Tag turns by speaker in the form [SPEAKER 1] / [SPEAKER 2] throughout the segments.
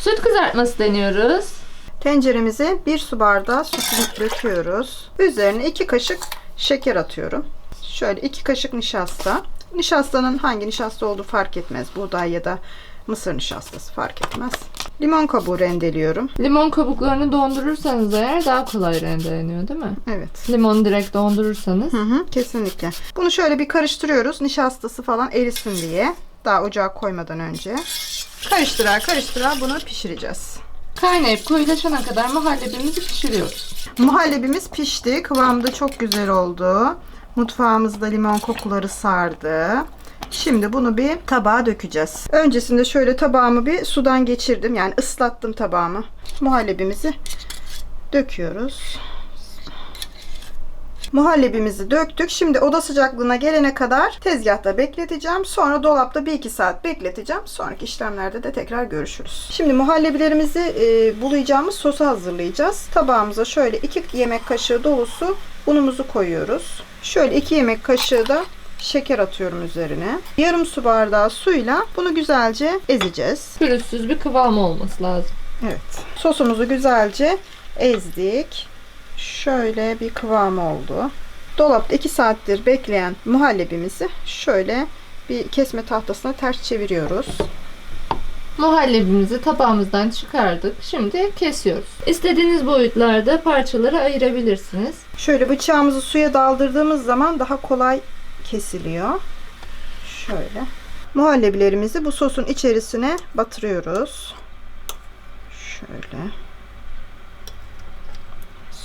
[SPEAKER 1] Süt kızartması deniyoruz.
[SPEAKER 2] Tenceremize bir su bardağı sütü döküyoruz. Üzerine iki kaşık şeker atıyorum. Şöyle iki kaşık nişasta. Nişastanın hangi nişasta olduğu fark etmez. Buğday ya da mısır nişastası fark etmez. Limon kabuğu rendeliyorum.
[SPEAKER 1] Limon kabuklarını dondurursanız eğer daha kolay rendeleniyor değil mi?
[SPEAKER 2] Evet.
[SPEAKER 1] Limonu direkt dondurursanız.
[SPEAKER 2] Hı hı, kesinlikle. Bunu şöyle bir karıştırıyoruz. Nişastası falan erisin diye. Daha ocağa koymadan önce. Karıştıra karıştıra bunu pişireceğiz.
[SPEAKER 1] Kaynayıp koyulaşana kadar muhallebimizi pişiriyoruz.
[SPEAKER 2] Muhallebimiz pişti. Kıvamı da çok güzel oldu. Mutfağımızda limon kokuları sardı. Şimdi bunu bir tabağa dökeceğiz. Öncesinde şöyle tabağımı bir sudan geçirdim. Yani ıslattım tabağımı. Muhallebimizi döküyoruz. Muhallebimizi döktük. Şimdi oda sıcaklığına gelene kadar tezgahta bekleteceğim. Sonra dolapta 1-2 saat bekleteceğim. Sonraki işlemlerde de tekrar görüşürüz. Şimdi muhallebilerimizi e, bulayacağımız sosu hazırlayacağız. Tabağımıza şöyle 2 yemek kaşığı dolusu unumuzu koyuyoruz. Şöyle 2 yemek kaşığı da şeker atıyorum üzerine. Yarım su bardağı suyla bunu güzelce ezeceğiz.
[SPEAKER 1] Pürüzsüz bir kıvam olması lazım.
[SPEAKER 2] Evet. Sosumuzu güzelce ezdik. Şöyle bir kıvam oldu. Dolapta 2 saattir bekleyen muhallebimizi şöyle bir kesme tahtasına ters çeviriyoruz.
[SPEAKER 1] Muhallebimizi tabağımızdan çıkardık. Şimdi kesiyoruz. İstediğiniz boyutlarda parçaları ayırabilirsiniz.
[SPEAKER 2] Şöyle bıçağımızı suya daldırdığımız zaman daha kolay kesiliyor. Şöyle. Muhallebilerimizi bu sosun içerisine batırıyoruz. Şöyle.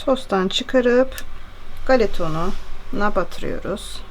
[SPEAKER 2] Sostan çıkarıp galeta ununa batırıyoruz.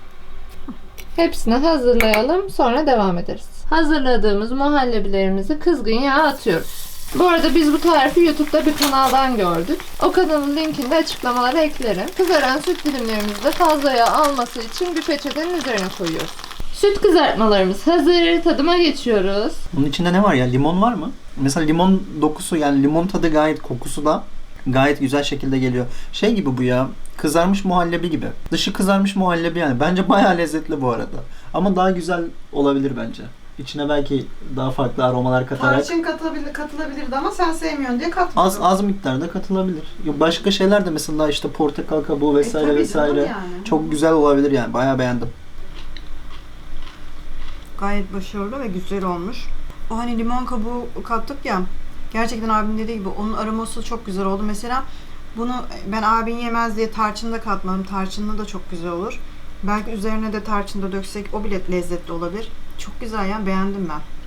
[SPEAKER 1] Hepsini hazırlayalım sonra devam ederiz. Hazırladığımız muhallebilerimizi kızgın yağa atıyoruz. Bu arada biz bu tarifi YouTube'da bir kanaldan gördük. O kanalın linkini de açıklamalara eklerim. Kızaran süt dilimlerimizi de fazla yağ alması için bir peçetenin üzerine koyuyoruz. Süt kızartmalarımız hazır. Tadıma geçiyoruz.
[SPEAKER 3] Bunun içinde ne var ya? Limon var mı? Mesela limon dokusu yani limon tadı gayet kokusu da gayet güzel şekilde geliyor. Şey gibi bu ya. Kızarmış muhallebi gibi. Dışı kızarmış muhallebi yani. Bence bayağı lezzetli bu arada. Ama daha güzel olabilir bence. İçine belki daha farklı aromalar katarak
[SPEAKER 2] Tarçın katılabilir, katılabilirdi ama sen sevmiyorsun diye katmadım.
[SPEAKER 3] az az miktarda katılabilir. Başka şeyler de mesela işte portakal kabuğu vesaire
[SPEAKER 2] E, tabii
[SPEAKER 3] vesaire.
[SPEAKER 2] yani.
[SPEAKER 3] Çok güzel olabilir yani. Bayağı beğendim.
[SPEAKER 2] Gayet başarılı ve güzel olmuş. O hani limon kabuğu kattık ya. Gerçekten abim dediği gibi onun aroması çok güzel oldu. Mesela bunu ben abin yemez diye tarçın da katmadım. Tarçınlı da çok güzel olur. Belki üzerine de tarçın da döksek o bile lezzetli olabilir. Çok güzel ya beğendim ben.